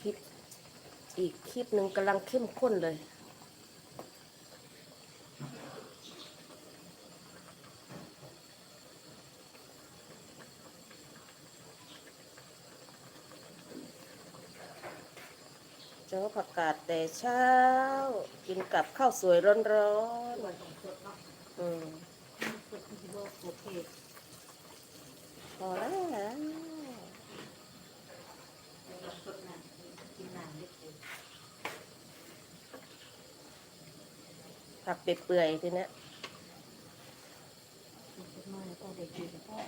คลิป อีกคลิปหนึ่งกำลังเข้มข้นเลย เจ้าผักกาดแต่เช้า กินกับข้าวสวยร้อนๆอืมพอแล้ว สดน้ำกินน้ำเล็กเลย ผักเปื่อยๆทีเนี้ยสดน้อยก็ได้กินก็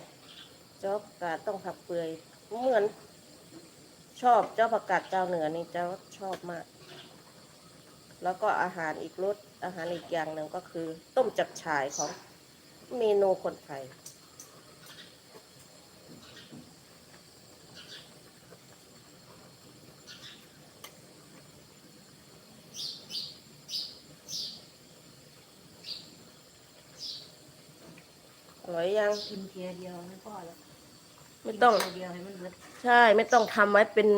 เจ้าผักกาดต้องผักเปื่อย เหมือน ชอบเจ้าผักกาดเจ้าเหนือนี่เจ้าชอบมาก แล้วก็อาหารอีกรสอาหารอีกอย่างหนึ่งก็คือ ต้มจับฉ่ายของเมนูคนไทย อร่อยยัง กินเทียเดียวไม่พอแล้วไม่ต้อง กินเทียเดียวให้มันเบิดใช่ไม่ต้องทำไว้เป็น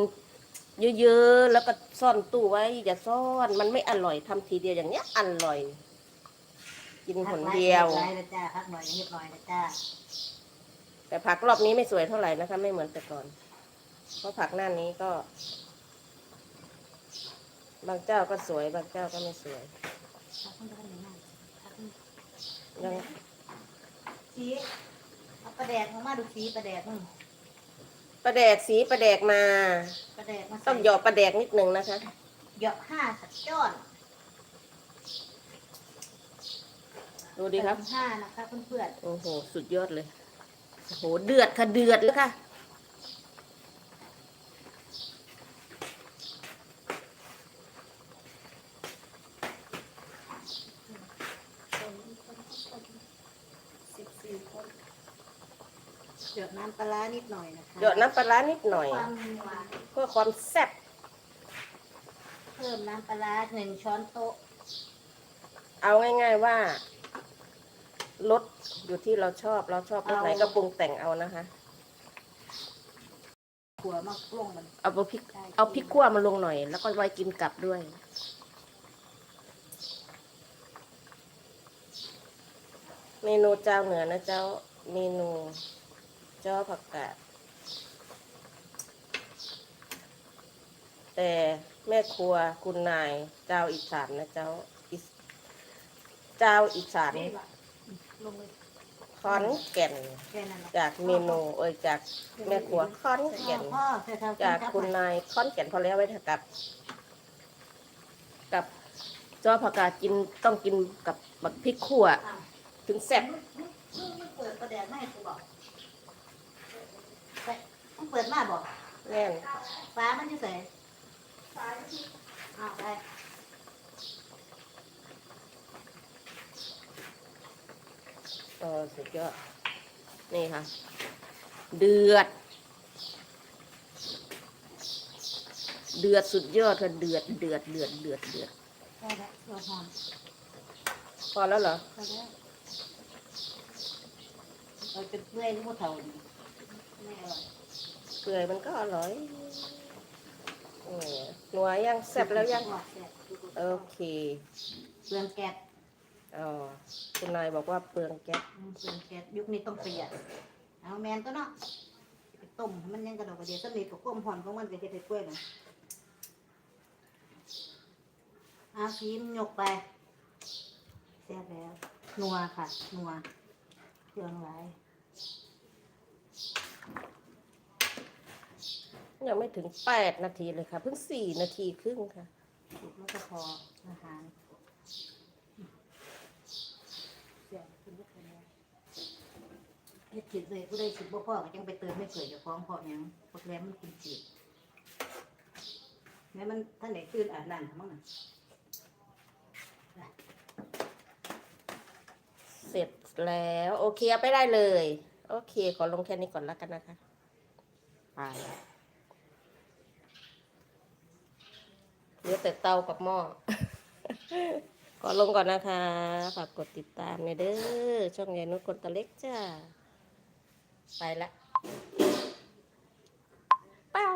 เยอะๆ แล้วก็ซ่อนตู้ไว้ อย่าซ่อนมันไม่อร่อยทำทีเดียวอย่างเนี้ยอร่อย กินหนเดียว พักไนะจ้าพักหน่อยนิดหน่อยนะจ้าแต่ผักรอบนี้ไม่สวยเท่าไหร่นะคะ ไม่เหมือนแต่ก่อน เพราะผักหน้านี้ก็ บางเจ้าก็สวย บางเจ้าก็ไม่สวยพักมันก็ได้นานพักมันยัง สีเอาปลาแดกมาดูสีปลาแดกมึงประแดกสีประแดกมา ปลาแดกมาใส่ต้องหยอดประแดกนิดนึงนะคะ เหยาะห้าสักจ้อนดูดีครับ ห้านะคะเพื่อนโอ้โห สุดยอดเลย โอ้โห เดือดค่ะ เดือดเลยค่ะ ๆสิบสี่คนเหยาะน้ำปลาร้านิดหน่อยนะคะหยอดน้ำปลาร้านิดหน่อย ความนัวเพื่อความแซ่บเพิ่มน้ำปลาร้าหนึ่งช้อนโต๊ะเอาง่าย ๆว่ารสอยู่ที่เราชอบเราชอบรสไหนก็ปรุงแต่งเอานะคะ ขัวมากลงมันเอาพริกเอาพริกขั่วมาลงหน่อย แล้วก็ไว้กินกับด้วย เมนูเจ้าเหนือนะเจ้าเมนูเจ้าผักกาด แต่แม่ครัวคุณนายเจ้าอีสานนะเจ้าอิสเจ้าอีสานลงเลยขอนแก่น แค่นั้นแหละจากเมนูเอ้ยจากแม่ครัวขอนแก่น พ่อใส่เท้าจากคุณนายขอนแก่นพอแล้วไว้เถอะกับ กับจ้อผักกาดกินต้องกินกับบักพริกขั่วอ้าวถึงแซ่บมึงมึงมึงเปิดประแดดไม่ให้กูบอกไป มึงเปิดมาบอกแน่นฟ้ามันจะใส่อ้าวไปเออสุดยอดนี่ค่ะ เดือด เดือดสุดยอดค่ะเดือดเดือดเดือดเดือดเดือดไปแล้วตัวหอมพอแล้วเหรอไปแล้วเราจะเปื่อยหรือว่าเท่าดีไม่อร่อย เปื่อยมันก็อร่อยเออหนัวยังแซ่บแล้วยังแซ่บโอเคเปลืองแก๊สอ๋อคุณนายบอกว่าเปลืองแก๊สอืมเปลืองแก๊สยุคนี้ต้องประหยัดเอาแมนก็เนาะไปต้มให้มันยังกระดอกกระเดียสนิทกับความหอมของมันจะเฮ็ดให้กล้วยมันเอาพีมยกไปแซ่บแล้วนัวค่ะนัวเครื่องหลา ยยังไม่ถึงแปดนาทีเลยค่ะ เพิ่งสี่นาทีครึ่งค่ะสุกแล้วก็พออาหารแซ่บขึ้นก็คือแล้วเฮ็ดจิตเลยผู้ใดสิบ่พอก็จังไปเติมไม่เกิดจะฟ้องเพราะหยังพวกแรมมันกินจืดแม้มันท่านไหนตื่นอ่านนั่นทั้งนั้นเสร็จแล้ว โอเคเอาไปได้เลย โอเคขอลงแค่นี้ก่อนแล้วกันนะคะไป เหลือแต่เตากับหม้อขอลงก่อนนะคะ ฝากกดติดตามในอยเด้อ ช่องยายนุชคนตะเล็กจ้า ไปละ เป้า